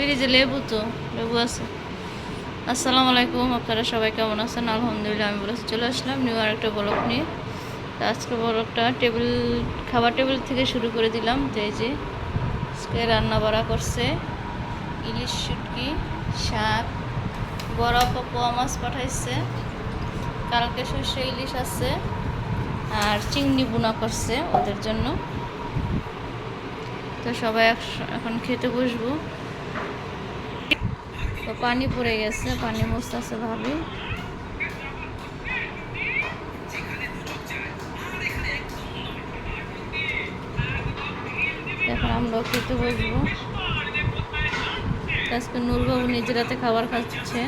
ফ্রিজে লেবু তো, লেবু আছে। আসসালামু আলাইকুম, আপনারা সবাই কেমন আছেন? আলহামদুলিল্লাহ, আমি বলেছি চলে আসলাম নিউ আর একটা ব্লগ নিয়ে। তো আজকে ব্লগটা টেবিল খাবার টেবিল থেকে শুরু করে দিলাম। যে এই যে, আজকে রান্না বাড়া করছে। ইলিশ শুটকি, শাক, বড় পোয়া মাছ পাঠাইছে। কালকে শস্য ইলিশ আছে আর চিংড়ি বুনা করছে ওদের জন্য। তো সবাই এখন খেতে বসবো। তো পানি পড়ে গেছে, পানি মস্তাছে ভাবি। এখন আমরা খেতে বসবো। আজকে নূরবাবু নিজের হাতে খাবার খাচ্ছে।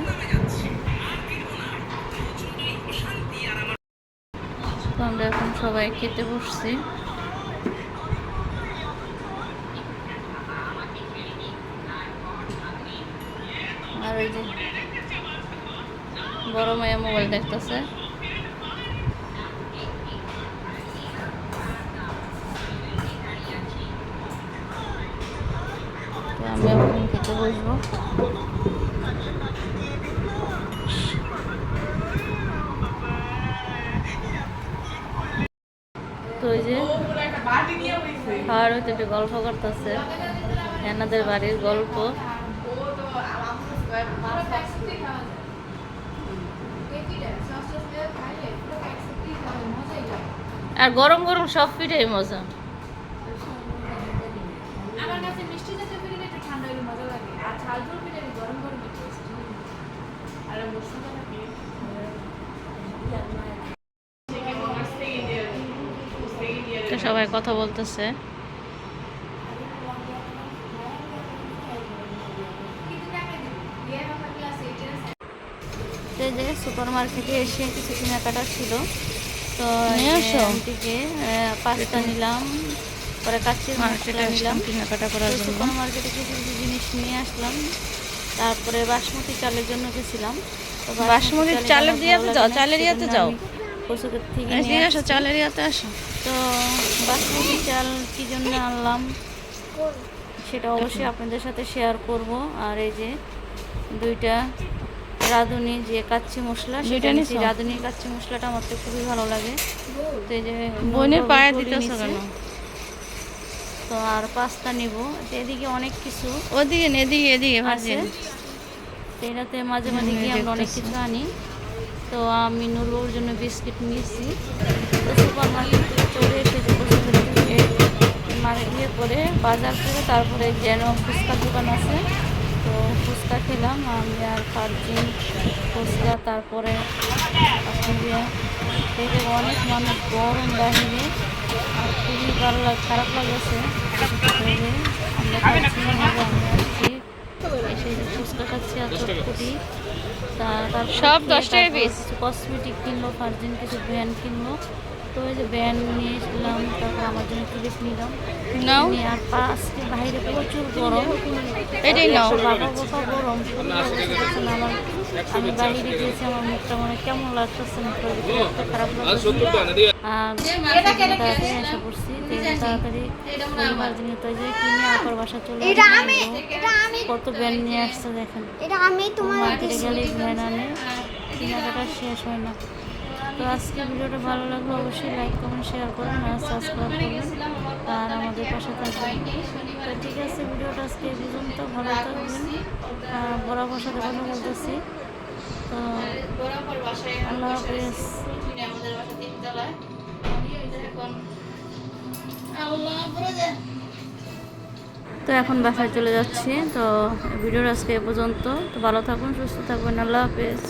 আমরা এখন সবাই খেতে বসছি আর ওই যে বড় মেয়ে মোবাইল দেখতেছে। আমি এখন খেতে গল্প করতেছে। এনাদের বাড়ির গল্প। আর গরম গরম সব পিঠাই মজা। সবাই কথা বলতেছে। যে সুপার মার্কেটে এসে কিছু কেনাকাটা ছিল। তো। থেকে পাস্তা নিলাম পরে কাচ্চির মশলা নিলাম। কেনাকাটা করার জন্য। সুপার মার্কেটে কিছু কিছু জিনিস নিয়ে আসলাম। তারপরে বাসমতি চালের জন্য গেছিলাম। বাসমতি চালের যাও, চালের ইয়াতে যাও। কচুকের থেকে নিয়ে আসো আসছি। চালের ইয়াতে আসো। তো বাসমতি চাল কি জন্য আনলাম? সেটা অবশ্যই আপনাদের সাথে শেয়ার করব। আর এই যে দুইটা রাঁধুনি যে কাচ্চি মশলা সেটা নিয়েছি নিছো? রাঁধুনি কাচ্চি মশলাটা আমার তো খুবই ভালো লাগে। তো এই যে বোনের পায়ে নিছে। কেন? তো আর পাস্তা নিব। এদিকে অনেক কিছু ওদিকে এদিকে এদিকে ভাজিন তো এটাতে মাঝে মাঝে গিয়ে আমরা অনেক কিছু আনি। তো আমি নুরবাবুর জন্য বিস্কিট নিয়েছি। তো সুপার মার্কেট চলে এসেছি মানে ইয়ে করে বাজার করে তারপরে যেন ফুচকার দোকান আছে। ফুচকা খেলাম আমি আর ফার্জিন ফুচকা তারপরে আপনাদের অনেক মানুষ গরম বাহিরে আর খুবই ভালো লাগ খারাপ লাগছে। সব দশ টাকা তারপর কসমেটিক কিনলো ফার্জিন কিছু ব্যান্ড কিনলো তো ওই যে ব্যান্ড নিয়ে এসলাম তারপর আমার জন্য ক্লিপ নিলাম। নাও। আর পা বাইরে প্রচুর গরম। এটাই নাও। বাবা বাবা গরম। করছে আমার আমি বাইরে গিয়েছি আমার মুখটা মানে কেমন লাগতেছে মুখটা খারাপ সেদিন তাড়াতাড়ি এসে পড়ছি তাড়াতাড়ি পরিবার জিনিস তো যে কিনে আপার বাসা চলে এটা আসলাম। আমি এটা আমি কত ব্যান্ড নিয়ে আসছে দেখেন। এটা আমি তোমার মার্কেটে গেলে ভ্যান আনে। কেনাকাটা শেষ হয় না। তো আজকে ভিডিওটা ভালো লাগলে, অবশ্যই লাইক কমেন্ট শেয়ার করবেন আর সাবস্ক্রাইব করবেন আর আমাদের পাশে থাকবেন। তো ঠিক আছে, ভিডিওটা আজকে পর্যন্ত। ভালো থাকবেন। বরাবর সাথে কথা বলতেছি। তো আল্লাহ হাফেজ। তো এখন বাসায় চলে যাচ্ছি। তো ভিডিওর আজকে এ পর্যন্ত। তো ভালো থাকুন, সুস্থ থাকবেন আল্লাহ হাফেজ।